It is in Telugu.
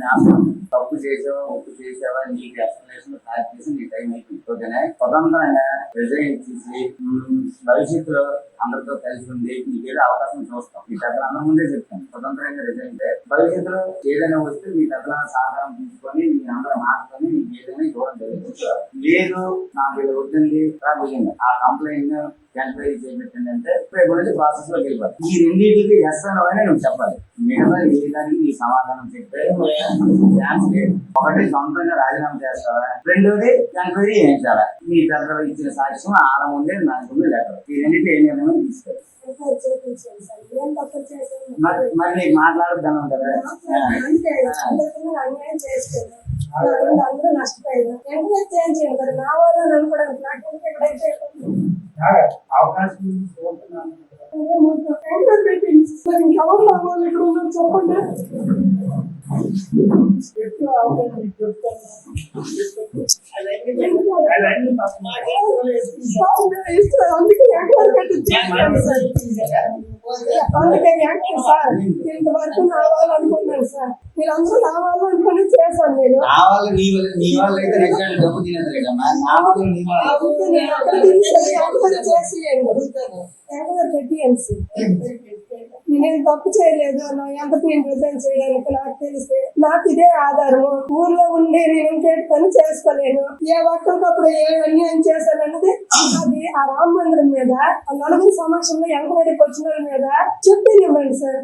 నేస్తాం తప్పు చేసావా ఉప్పు చేసావా నీకు ఎక్స్ప్లెనేషన్ స్టార్ట్ చేసి నీ టైం అయిపోయింది. ఓకేనా? స్వతంత్రంగా రిజైన్ చేసి భవిష్యత్తులో అందరితో కలిసి ఉండి నీకు ఏదో అవకాశం చూస్తాం. మీ పెద్దలు అందరి ముందే చెప్తాను స్వతంత్రంగా రిజైన్ చేయాలి భవిష్యత్తులో ఏదైనా వస్తే మీ పెద్దల సహకారం తీసుకొని మీ అందరూ మాట్లాడుకొని మీకు ఏదైనా ఇవ్వడం జరుగుతుంది లేదు నాకు ఇది వద్దండి రాబోయింది ఆ కంప్లైంట్ ఎంక్వైరీ చేపెట్టండి అంటే రేపు ప్రాసెస్లోకి వెళ్ళిపోతాం ఈ రెండింటికి ఎస్ అని నువ్వు చెప్పాలి. మిగతా ఏ దానికి నీ సమాధానం చెప్పే ఛాన్స్ లేదు. ఒకటి సొంతంగా రాజీనామా చేస్తావా? రెండోది ఎంక్వైరీ చేయించాలా? నీ పెద్దలు ఇచ్చిన సాక్ష్యం ఆడ ముందే నాకు లెటర్. ఈ రెండింటి ఏ నిర్ణయం తీసుకోవాలి మరి నీకు మాట్లాడద్దాను కదా అంతే అందరికీ అన్యాయం చేస్తాను అందరూ నష్టపోయారు చేంజ్ చేయించాను నా వాళ్ళు అనుకోవడానికి నాకు ఎందుకు అవకాశం ఇంకెవరు నా వాళ్ళు ఇక్కడ ఉన్నారు చెప్పండి మీకు అందుకే సార్ అందుకే సార్ ఇంతవరకు నా వాళ్ళు అనుకున్నాను సార్. మీరందరూ నా వాళ్ళు చేశాను నేను. నా వాళ్ళు నీ వాళ్ళు నీ వాళ్ళు అయితే రెగ్యులర్ డబ్బు తినదులేదమ్మా నా వాళ్ళు నీ వాళ్ళు. కాబట్టి నేను తప్పు చేయలేదు నా ఎంత నేను రిజైన్ చేయడానికి నాకు తెలిస్తే నాకు ఇదే ఆధారము. ఊర్లో ఉండి నేను ఇంకేటి పని చేసుకోలేను. ఏ ఒక్కరికప్పుడు ఏ అన్యాయం చేశానన్నది అది ఆ రామ మందిరం మీద ఆ నలుగురు సమక్షంలో ఎంక్వైరీకి వచ్చిన మీద చెప్పి ఇవ్వండి సార్.